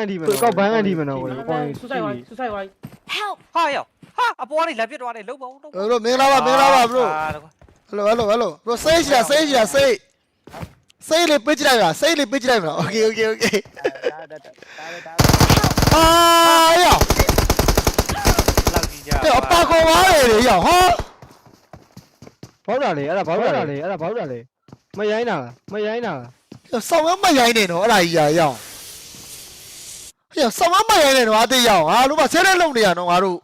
အန်ဒီမနော်ကောက်ဘန်းအန်ဒီမနော်ကိုကောင်းဆူဆိုင်ဝိုင်းဆူဆိုင်ဝိုင်း Help! ဟာရောက်ဟာအပေါ်ကနေလက်ပြစ်သွားတယ်လုံးပါဦးလုံးပါ bro မင်္ဂလာပါမင်္ဂလာပါ bro hello hello hello bro စိတ်ရှိတာစိတ်ရှိတာစိတ်စိတ်လေးပစ်ကြလိုက်ပါစိတ်လေးပစ်ကြလိုက်ပါ okay okay okay အာယောလောက်ကြီးကြတဲ့ပါခေါ်သွားတယ်လေယောဟာဘောက်တာလေအဲ့ဒါဘောက်တာလေအဲ့ဒါဘောက်တာလေမရိုင်းတာလားမရိုင်းတာလားဆောင်းမမရိုင်းနေတော့အဲ့ဒါကြီးရယော ဟဲ့ဆောင်းမမရိုင်းနေတော့အသေးယောဟာလို့မဆဲတဲ့လုံနေရတော့ငါတို့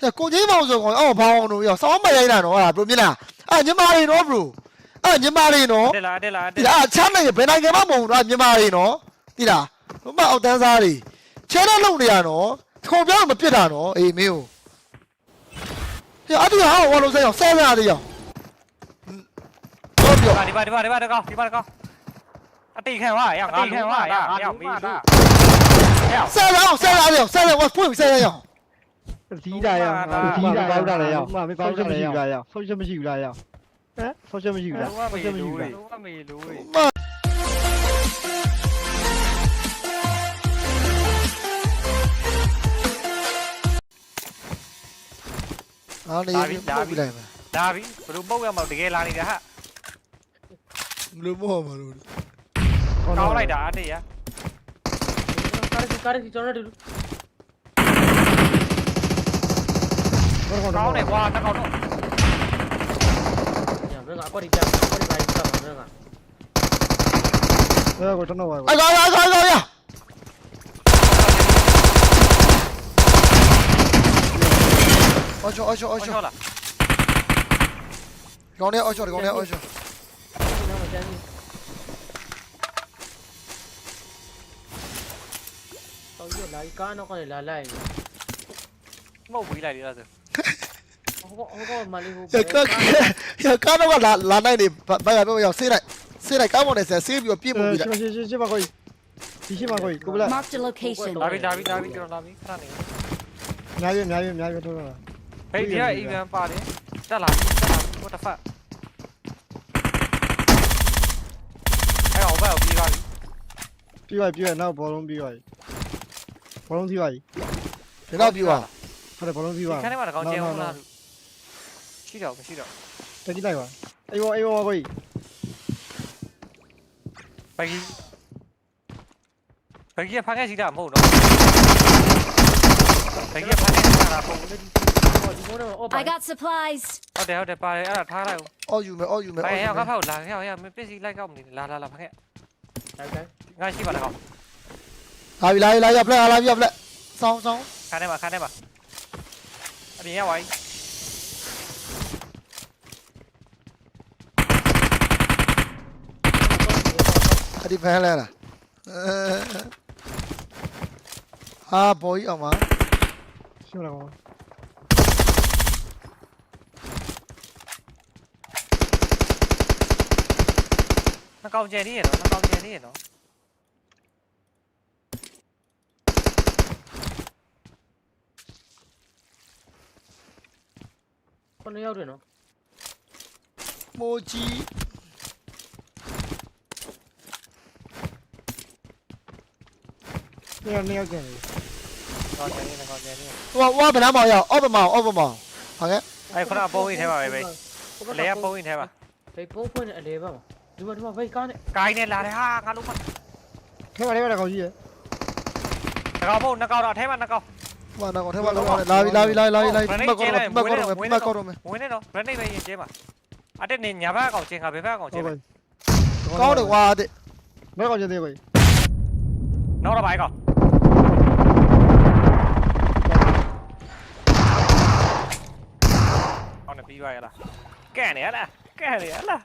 ဟဲ့ကိုကြီးမောင်ဆိုကောင်အော်ဘောင်းတို့ယောဆောင်းမရိုင်းတာတော့ဟာ bro မြင်လားအာညီမလေးနော် bro အာညီမလေးနော်တက်လာတက်လာဒီလားချမ်းနေဘယ်နိုင်ငံမှမဟုတ်တော့မြန်မာတွေနော်ဒီလားဘမအောက်တန်းစားတွေချဲတော့လုံနေရနော်ခုံပြောင်းမပြစ်တာနော်အေးမင်းကိုဟဲ့အတူဟာဝါလို့ဆက်အောင်ဆဲရသေးအောင်တော့ပြောဒီပါဒီပါဒီပါတကောဒီပါတကောအတိခံဝါရငါလူမရရောက်ပြီလူ ရောက်ဆဲရအောင်ဆဲရအောင်ဆဲရအောင်ဖွင့်ဆဲရအောင်ဒီတာရဒီတာဘောက်တာလေရောက်မမေဘောက်ချက်မရှိဘူးလားရောက်ဆောက်ချက်မရှိဘူးလားရောက်ဟမ်ဆောက်ချက်မရှိဘူးလားလုံးဝဆောက်မေချက်မရှိလူဘူးလားလုံးဝမေလူအားနေပြီလာပြီလိုက်မယ်ဒါပြီဘလူပုတ်ရမောက်တကယ်လာနေတာဟာဘလို့မဟုတ်မှာလို့ကောင်းလိုက်တာအတေးရ ကားစီကားစီကျွန်တော်တို့ကောင်းတယ်ကွာတကောတော့ညဘယ်ကအကွက်ဒီကြောက်အ ကွက်ဒီပိုင်းကြောက်မှာဘယ်ကအဲ့ကိုတော့တော့ပါအကောင်းအကောင်းအကောင်းရအော်ချောအော်ချောအော်ချောဟုတ်လားကောင်းနေအော်ချောကောင်းနေအော်ချောနောက်မှကျန်ပြီတော့ရလာကားနောက်ကနေလာလိုက်မဟုတ်ဘူးလိုက်ရဆိုဟိုဟိုမလေးဟိုရကရကတော့လာလာနိုင်နေဘာရပြောရောက်ဆေးလိုက်ဆေးလိုက်ကောင်းမနေဆေးဆေးပြီးပြည့်မှုပြီးလိုက်ရှင်းရှင်းရှင်းပါကိုဒီရှင်းပါကိုကိုဘလာ Marked a location. လာပြီလာပြီလာပြီကျွန်တော်လာပြီခဏနေအများကြီးအများကြီးအများကြီးတော့တာဟေးဒီကအီဗန်ပါတယ်တက်လာပြီတက်လာပြီ what the fuck အဲ့အောင်ဘယ်ပြီးပါပြီပြီးပါပြီးရနောက်ဘောလုံးပြီးပါ ဘောလုံးပြီးပါဒီတော့ပြီးသွားဟုတ်တယ်ဘောလုံးပြီးပါခန်းထဲမှာတကောင်ကျန်အောင်လားရှိတော့မရှိတော့တက်ကြည့်လိုက်ပါအေးဘောအေးဘောကိုဘယ်ကြီးဘယ်ကြီးဖားခဲ့စီတာမဟုတ်တော့ဘယ်ကြီးဖားခဲ့စီတာပုံလေးဒီမိုးတော့အော် I got supplies. ဟုတ်တယ်ဟုတ်တယ်ပါတယ်အဲ့ဒါထားလိုက်ဦးအော်ယူမယ်အော်ယူမယ်ဘအော်ယ်ယူရောက်မကယ်ဖောက်လာဟဲ့ဟဲ့မပစ္စည်းလိုက်ကောက်မနေလာလာလာဖားခဲ့တိုက်တိုက်ငါရှိပါတကောင် လာပြီလာပြီလာရပလက်လာပြီပလက်စောင်းစောင်းခန်းထဲမှာခန်းထဲမှာအပြင်ရောက်ပါပြီအဒီဖန်လဲလားအာဘောကြီးအောင်ပါရှင်းလာကောနှကောင်ကျန်နေရနော်နှကောင်ကျန်နေရနော် ခုနှစ်ယောက်တယ်နော်မိုကြီးနေရနေရကျန်တယ်နှကောင်ကျန်နေနှကောင်ကျန်နေဟိုဟိုဘယ်နှမောင်ရအော်ဘမောင်အော်ဘမောင်ဟာကဲအဲ့ခုနပုံးကြီးထဲမှာပဲပဲလေကပုံးကြီးထဲမှာဘယ်ပုံးဖွင့်နေအလဲပါဒီမှာဒီမှာဘယ်ကားနဲ့ကိုင်းနဲ့လာတယ်ဟာငါလုံးမထဲမှာထဲမှာကောင်ကြီးရနှကောင်ပုံးနှကောင်တော့အထဲမှာနှကောင် ဟိုတော့ထဲမှာလာပြီလာပြီလာပြီလာပြီလာပြီမကောတော့မကောတော့မကောတော့မဝင်နေတော့ grenade ပဲရင်ကျဲမှာအတက်နေညာဘက်အကောင်ချင်းကဘယ်ဘက်အကောင်ဟုချင်းတ်ပဲပါကောင်းတယ်ကွာတဲ့ဘယ်ကောင်ကျန်သေးကိုနောက်တော့ဘာကောင်အော်နေပြီးပါရလားကဲ့နေရလားကဲ့နေရလား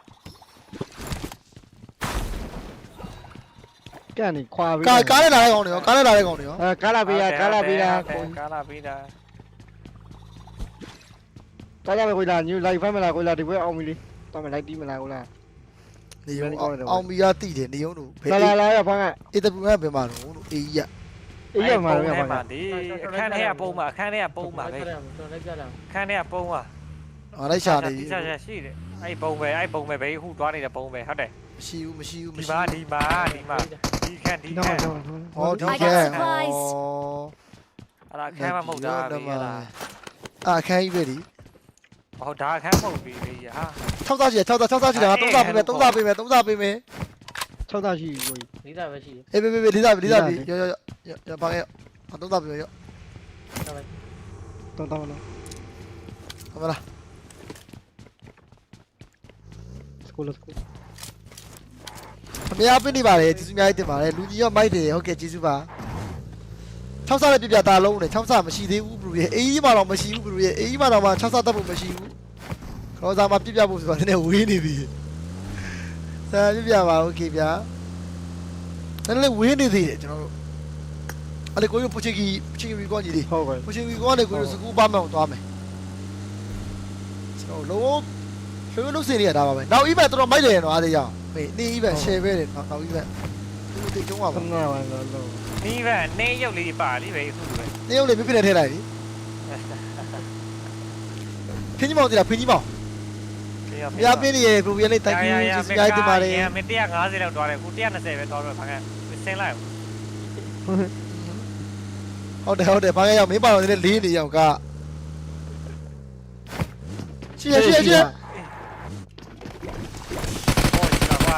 ကန်နေခွာပြီးကာကားနဲ့လာတဲ့ကောင်တွေရောကားနဲ့လာတဲ့ကောင်တွေရောအဲကားလာပေးရကားလာပေးတာကိုကာလာပေးတာကားလာပေးကိုလာညူလိုက်ဖမ်းမလားကိုလာဒီဘက်အောင်မီလေးတော့မလိုက်ပြီးမလားကိုလာနေုံအောင်မီရတိတယ်နေုံတို့ဘယ်လာလာလာရဖမ်းကအေးတပူကဘယ်မှာတော့လို့အေးကြီးကအေးရမှာတော့ဖမ်းကဒီအခန်းထဲကပုံးမှာအခန်းထဲကပုံးမှာပဲကျွန်တော်လိုက်ကြလာအခန်းထဲကပုံးอ่ะငါလိုက်ရှာနေဒီရှာရှာရှိတယ် အဲ့ပုံးပဲအဲ့ပုံးပဲဘေးဟူသွားနေတဲ့ပုံးပဲဟုတ်တယ်မရှိဘူးမရှိဘူးမဒီရှိမှာဘူးဒီမှာဒီမှာဒီဒီခန့်ဒီနောက်ခန့်နောက်ဟောဒီ I ကဲ got supplies. အဲ့ဒါခန့်မမဟုတ်တာပဲလားအာခန်းကြီးပဲဒီဟောဒါခန့်မဟုတ်ပြီလေဟာ6သားရှိ6သား6သားရှိတာ3သားပေးမယ်3သားပေးမယ်3သားပေးမယ်6သားရှိကိုကြီး လေးသားပဲရှိတယ်အေးပေးပေးပေးလေးသားပေးလေးသားပေးရောရောရောရောပါခဲ့3သားပေးရောဟုတ်ပါတောင်းတောင်းနော်ဟုတ်မလား စကူလစကူ အများပေးနေပါတယ်ကျေးဇူးအများကြီးတင်ပါတယ်လူကြီးရောမိုက်တယ်ဟုတ်ကဲ့ကျေးဇူးပါ6စားလည်းပြပြသားလုံးနဲ့6စားမရှိသေးဘူးဘလူရဲ့အေးကြီးမှတော့မရှိဘူးဘလူရဲ့အေးကြီးမှတော့မှ6စားတက်ဖို့မရှိဘူးခေါ်စားမှပြပြဖို့ဆိုတာနည်းနည်းဝေးနေပြီစာပြပြပါโอเคဗျာနည်းနည်းဝေးနေသေးတယ်ကျွန်တော်တို့အဲ့လေကိုရပူချီကီပူချီကီကောကြီးလေး ဟုတ်ကဲ့ ပူချီကီကောနဲ့ကိုရစကူပါမောင်သွားမယ်ကျွန်တော်လုံး ရွှေလုံးစင်ရတာပါပဲနောက် event တော်တော်မိုက်တယ်နော်အားသေးရအောင်ဟေးနေ့ event share ပဲတယ်နောက်နောက် event ဒီလိုတိတ်ကျုံးပါပါခဏပါတော့လို့နီးပဲနေရုပ်လေးပါလိပဲအခုပဲနေရုံလေးပြပြနေထဲလိုက်လေဖင်းကြီးမောင်တည်လားဖင်းကြီးမောင်မြားပင်းနေရပရိုဗီယလေးတိုက်ပြီးကျေးဇူးများတင်ပါတယ်မင်း150လောက်တွားတယ်အခု120ပဲတွားတော့ခါကဆင်းလိုက်ဟုတ်တယ်ဟုတ်တယ်ဘာလဲရောက်မင်းပါတော့လေးလေးနေရောက်ကရှိရရှိရရှိရ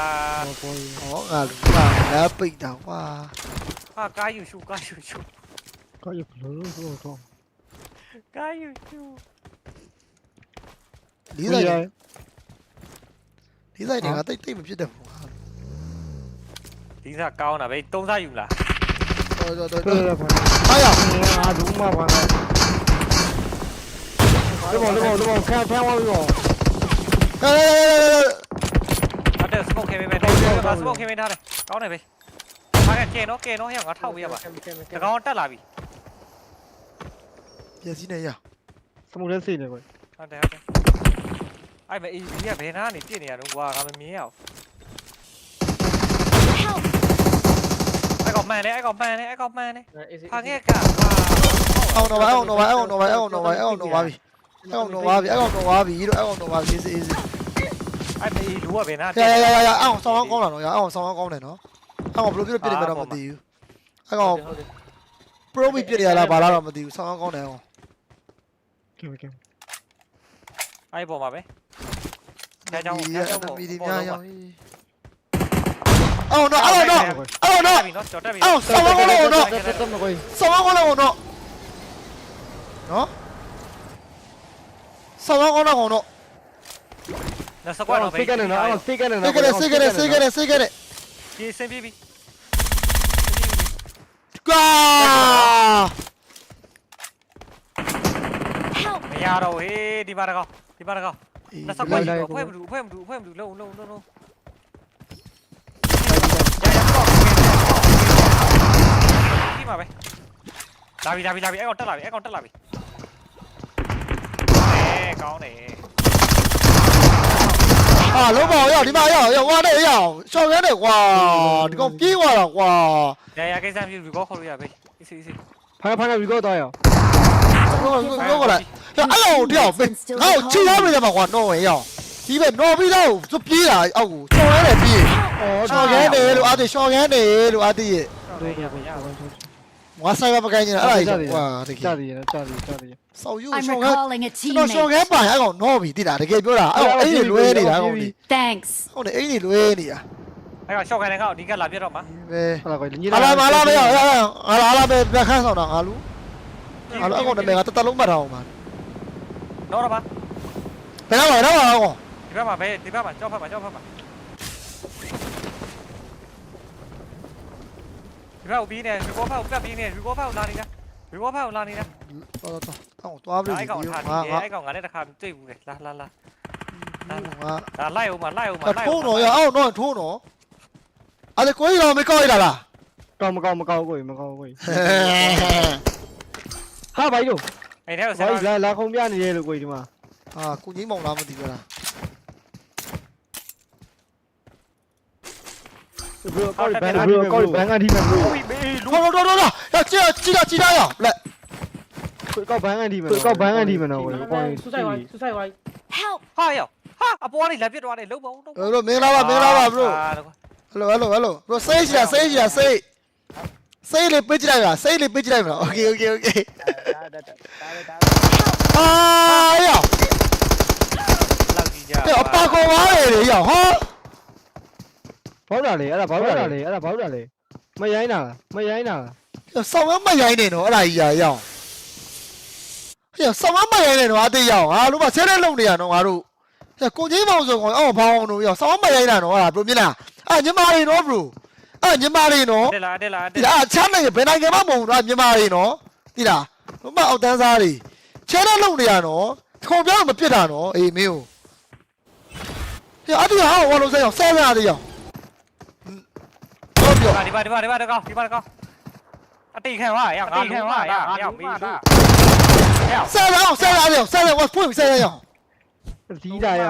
ဟောကွာဟောကိုကြီးဟောငါလူကလာပိတ်တာကွာဟာကာယူရှူကာယူရှူကောကြီးဘလို့ဆိုတော့ကာယူရှူလေးဆိုင်လေးဆိုင်တွေကတိတ်တိတ်မဖြစ်တဲ့ဘူးဒီစားကောင်းတာပဲသုံးစားယူလားတော်တော်တော်ပြောရပါဟာရအာဒူးမှာပါတော့လော လောလောခါဖမ်းသွားပြီတော့ဟဲ့ဟုတ်တယ်စမို့ခေမေပဲတော့စမို့ခေမေထားတယ်ကောင်းတယ်ပဲဟာကကဲနော်ကဲနော်ဟဲ့ငါထောက်ပေးရပါတကောင်တက်လာပြီပြည့်စည်နေရစမှုလေးစိနေကိုဟုတ်တယ်ဟုတ်တယ်အဲ့မအေးကြီးကဘယ်နာကနေပြစ်နေရတော့ကွာငါမမြင်ရအောင် Help! အဲ့ကောင်မှန်တယ်အဲ့ကောင်မှန်တယ်အဲ့ကောင်မှန်တယ်အေးစီဟာငဲ့ကအောင်တော့ပါအောင်တော့ပါအောင်တော့ပါအောင်တော့ပါအောင်တော့ပါပြီအောင်တော့ပါပြီအောင်တော့ပါပြီတို့အောင်တော့ပါပြီအေးအေး အဲ့မေးလူကဘယ်နာရရရရအောင်ဆောင်းကောင်းလာတော့ရအောင်ဆောင်းကောင်းတယ်နော်အောင်ဘယ်လိုပြည့်ပြည့်နေမှတော့မသိဘူးအဲ့ကောင်ဟုတ်တယ် pro ပြည့်ရလားဘာလားတော့မသိဘူးဆောင်းကောင်းတယ်အောင်ကဲကဲအဲ့ပေါ်မှာပဲမီဒီများရောင်းအောင်တော့အောင်တော့အောင်တော့ပြီနော်ကြော်တက်ပြီအောင်ဆောင်းကောင်းလို့တော့တက်တက်မကိုကြီးဆောင်းကောင်းလို့တော့နော်ဆောင်းကောင်းတော့တော့ နော်စကွတ်တော့ပဲစိတ်ကနေနော်စိတ်ကနေစိနော်တ်ကလေးစိတ်ကလေးစိတ်ကလေးစိတ်ကလေးဒီစင်ပြီးပြီကွာ Help! မရတော့ဟေးဒီမှာတကောင်ဒီမှာတကောင်နော်စကွတ်ကြီးဖွဲ့မတူဖွဲ့မတူဖွဲ့မတူလုံးလုံးလုံးလုံးရရတော့ဒီမှာပဲလာပြီလာပြီလာပြီအဲ့ကောင်တက်လာပြီအဲ့ကောင်တက်လာပြီအဲကောင်းတယ် အာလုံးပါရောက်ဒီမှာရောက်ရောက်ဝါနဲ့ရောက်ရှောင်းရဲတယ်ကွာဒီကောင်ပြေးသွားတာကွာရရကိစ္စပြုပြီးကောခေါ်လို့ရပြီအေးစီအေးစီဖမ်းဖမ်းကရီကောတော့ရအောင်ပြောပြောကြလိုက်အဲ့လိုတယောက်ပဲငါ့ကိုချီရမယ်မှာကွာနော်ဝဲရောက်ဒီပဲနော်ပြီးတော့သူပြေးတာအောက်ကိုရှောင်းရဲတယ်ပြေးအော်ရှောင်းရဲတယ်လို့အားတရှောင်းရဲတယ်လို့အားတရဲ့တို့ရပါရ ငါဆိုင်ဘာမကိုင်းနေတာအဲ့ဒါကွာတကယ်ကြာတယ်ကြာတယ်ကြာတယ်ဆောက်ယူ I'm ရှောင်းရဲ recalling a ကျွန်တော်ရှောင်းရဲ teammate. ပိုင်အဲ့ကောင်နော်ပြီတိတာတကယ်ပြောတာအဲ့ကောင်အိမ်တွေလွဲနေတာကောင်ဒီ Thanks. ဟုတ်တယ်အိမ်တွေလွဲနေတာအဲ့ကောင်ရှော့ခိုင်းတဲ့ကောင်ဒီကလာပြတော့မှာပဲဟုတ်လားကိုညီဟာလာမလာမရောက်ဟာလာဟာလာပဲပြခန်းဆောင်တာငါလူဟာလာအကောင်တည်းကတတလုံးမှတ်ထားအောင်ပါတော့တော့ပါဘယ်တော့မှတော့အောင်ဒီဘက်မှာပဲဒီဘက်မှာကြောက်ဖက်မှာကြောက်ဖက်မှာ ဒီဘက်ကိုပြီးနေရီကောဖက်ကိုကပ်ပြီးနေရီကောဖက်ကိုလာနေတာရီကောဖက်ကိုလာနေတာတော်တော်အောင်သွားပြီအဲ့ကောင်ထားငါနေငါအဲ့ကောင်ငါလည်းတစ်ခါတွေ့ဘူးလေလာလာလာငါဒါလိုက်အောင်မလိုက်အောင်မလိုက်ထိုးတော့ရအောင်တော့ထိုးတော့အဲ့ဒါကိုကြီးတော့မကောက်ရတာလားကောင်းမကောင်းမကောင်းကိုမကောင်းကိုဟာဘာလို့အဲ့ထဲကိုဆဘာရာလာလာခုံပြနေရလို့ကိုဒီမှာအာကိုကြီးမောင်လားမသိဘူးလား ဘယ်ကောက်ဘန်ကဒီမဲ့ကောက်ဘန်ကဒီမဲ့ကို ဟုတ်ပြီလူ တော်တော်တော် တော်ရကြည့်ကြည့်ကြည့်ရအောင်လက်ကောက်ဘန်ကဒီမဲ့ကောက်ဘန်ကဒီမဲ့တော့ကိုကိုဆူဆိုင်ဝိုင်းဆူဆိုင်ဝိုင်း Help! ဟာယောဟာအပေါ်ကနေလက်ပြတ်သွားတယ်လုံးပေါင်းလုံးဘရိုမင်္ဂလာပါမင်္ဂလာပါဘရိုဟယ်လိုဟယ်လိုဟယ်လို bro စိတ်ရှိတာစိတ်ရှိတာစိတ်စိတ်လေးပစ်ကြလိုက်ပါစိတ်လေးပစ်ကြလိုက်မလား okay okay okay ဘောက်တာလေအဲ့ဒါဘောက်တာလေအဲ့ဒါဘောက်တာလေမရိုင်းတာလားမရိုင်းတာလားဆောင်းမမရိုင်းနေတော့အဲ့ဒါကြီးရယောဟဲ့ဆောင်းမမရိုင်းနေတော့အသေးယောဟာလို့ပါဆဲတဲ့လုံနေရတော့ငါတို့ဟဲ့ကိုကြီးမောင်ဆိုကောင်အော်ဘောင်းအောင်တို့ယောဆောင်းမမရိုင်းတာတော့ဟာ bro မြင်လားအာညီမလေးနော် bro အာညီမလေးနော်တက်လာတက်လာတဒီက်လားချမ်းနိုင်ဘယ်နိုင်ငံမှမဟုတ်ဘူးတော့မြန်မာတွေနော်ဒီလားဘမအောက်တန်းစားတွေချဲတဲ့လုံနေရနော်ခုံပြောင်းမပြစ်တာနော်အေးမင်းကိုဟဲ့အတူဟာဝါလို့စဲအောင်ဆဲဆဲရတယ်ရောဟုတ် ပြောဒီပါဒီပါဒီပါဒီကောဒီပါကောအတိခံပါရငါတိခံပါရရမီးလူဆဲရအောင်ဆဲရတယ်ဆဲရဝတ်ဖွင့်ဆဲရအောင်ဒီတာရ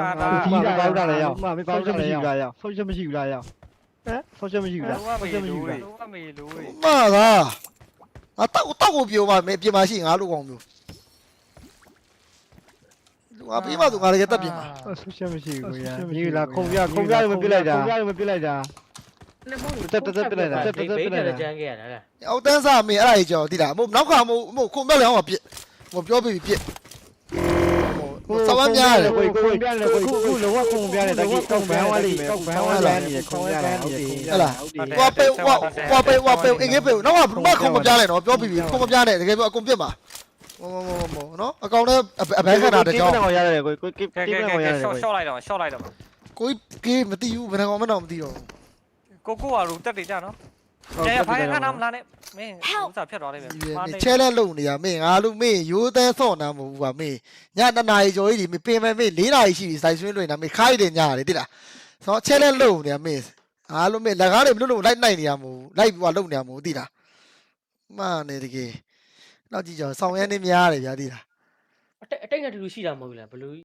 ဒီတာဘောက်တာလေရောက်မမေဘောက်တာလေရောက်ရောက်ဆောရှယ်မရှိဘူးလားရောက်ဟမ်ဆောရှယ်မရှိဘူးလားလူကဆောမေရှယ်မရှိလူဘူးလားလူကမေလူမာသာအတောက်တောက်ကိုပြောပါမယ်ပြင်မရှိငါလိုကောင်မျိုးလူအပြီးမှသူငါလည်းတက်ပြင်ပါဆောရှယ်မရှိဘူးကွာဒီလားခုံပြခုံပြမပြလိုက်တာခုံပြမပြလိုက်တာနဲ့မဟု တ်ဘူးတက်တက်တက်ပြလိုက်တာတက်တက်တက်ပြလိုက်တာဘေးကလည်းကြမ်းခဲ့ရတာလားအောက်တန်းစားမင်းအဲ့ဒါကြီးကြော်ဒီလားမဟုတ်နောက်ကမဟုတ်မဟုတ်ခုံပြလေအောင်ပြစ်မပြောပြပြစ်ဟိုစဝမ်းများတယ်ကိုကိုပြတယ်ကိုခုလုံးဝခုံပြတယ်တကယ်ကောက်ဘန်းဝါလိမယ်ကောက်ဘန်းဝါလမ်းနေခုံပြတယ်ဟုတ်တယ်ဟဲ့လားဝါပေဝါဝါပေဝါပေအင်္ဂိပေနောက်ကဘယ်မှခုံမပြလဲနော်ပြောပြပြီခုံမပြနဲ့တကယ်ပြောအကုန်ပြစ်ပါဟိုဟိုဟိုနော်အကောင်နဲ့အဘဲခဏတကြောင်းကိန်းရတယ်ကိုကိုကိကဲကိကဲန်းကဲရတယ်ရှော့ကိုရှော့လိုက်တော့ရှော့လိုက်တော့ကိုကြီးမသိဘူးဘယ်ကောင်မှတော့မသိတော့ ကိုကိုကလူတက်တယ်ကြနော်ကျန်ဖိုင်ခဏမလာနဲ့မင်းဥစားဖြတ်သွားလိမ့်မယ်ဘူးချဲလဲလုံနေရမင်းငါလူမင်းရိုးသေးဆော့နာမဟုတ်ဘူးပါမင်းညတနာရီကျော်ကြီးဒီမင်းပင်မမင်း၄နာရီရှိပြီစိုက်ဆွင်းလွင်တာမင်းခိုင်းတယ်ညရတယ်တိလားဆောချဲလဲလုံနေရမင်းငါလူမင်းလက်ကားတွေမလို့လို့လိုက်နိုင်နေရမဟုတ်လိုက်ပြီးလုံနေရမဟုတ်တိလားမှန်နေတကယ်တော့ကြည့်ကြအောင်ဆောင်းရမ်းနေများတယ်ဗျာတိလားအတိတ်အတိတ်ကတူတူရှိတာမဟုတ်ဘူးလားဘလူး